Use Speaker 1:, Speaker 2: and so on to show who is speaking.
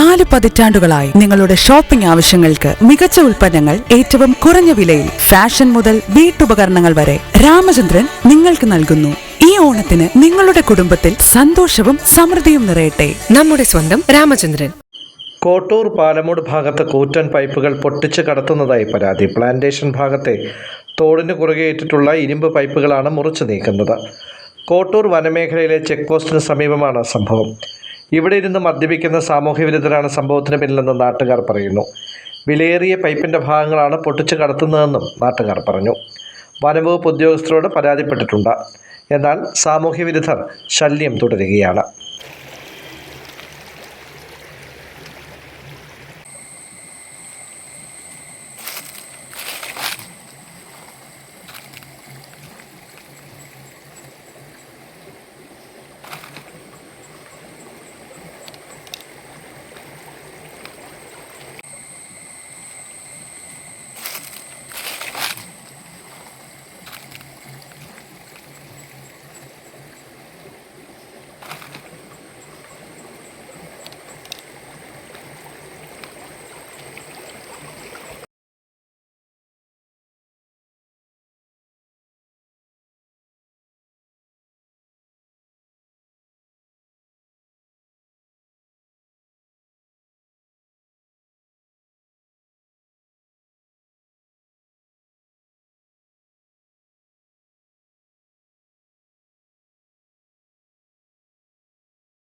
Speaker 1: നാല് പതിറ്റാണ്ടുകളായി നിങ്ങളുടെ ഷോപ്പിംഗ് ആവശ്യങ്ങൾക്ക് മികച്ച ഉൽപ്പന്നങ്ങൾ ഏറ്റവും കുറഞ്ഞ വിലയിൽ ഫാഷൻ മുതൽ വീട്ടുപകരണങ്ങൾ വരെ രാമചന്ദ്രൻ നിങ്ങൾക്ക് നൽകുന്നു. ഈ ഓണത്തിന് നിങ്ങളുടെ കുടുംബത്തിൽ സന്തോഷവും സമൃദ്ധിയും നിറയട്ടെ.
Speaker 2: നമ്മുടെ സ്വന്തം രാമചന്ദ്രൻ.
Speaker 3: കോട്ടൂർ പാലമൂട് ഭാഗത്ത് കൂറ്റൻ പൈപ്പുകൾ പൊട്ടിച്ച് കടത്തുന്നതായി പരാതി. പ്ലാന്റേഷൻ ഭാഗത്തെ തോടിന് കുറുകെയിട്ടിട്ടുള്ള ഇരുമ്പ് പൈപ്പുകളാണ് മുറിച്ചു നീക്കുന്നത്. കോട്ടൂർ വനമേഖലയിലെ ചെക്ക് പോസ്റ്റിന് സമീപമാണ് സംഭവം. ഇവിടെ ഇരുന്ന് മദ്യപിക്കുന്ന സാമൂഹ്യ വിരുദ്ധരാണ് സംഭവത്തിന് പിന്നിലെന്ന് നാട്ടുകാർ പറയുന്നു. വിലയേറിയ പൈപ്പിന്റെ ഭാഗങ്ങളാണ് പൊട്ടിച്ച് കടത്തുന്നതെന്നും നാട്ടുകാർ പറഞ്ഞു. വനംവകുപ്പ് ഉദ്യോഗസ്ഥരോട് പരാതിപ്പെട്ടിട്ടുണ്ട്. എന്നാൽ സാമൂഹ്യ വിരുദ്ധർ ശല്യം തുടരുകയാണ്.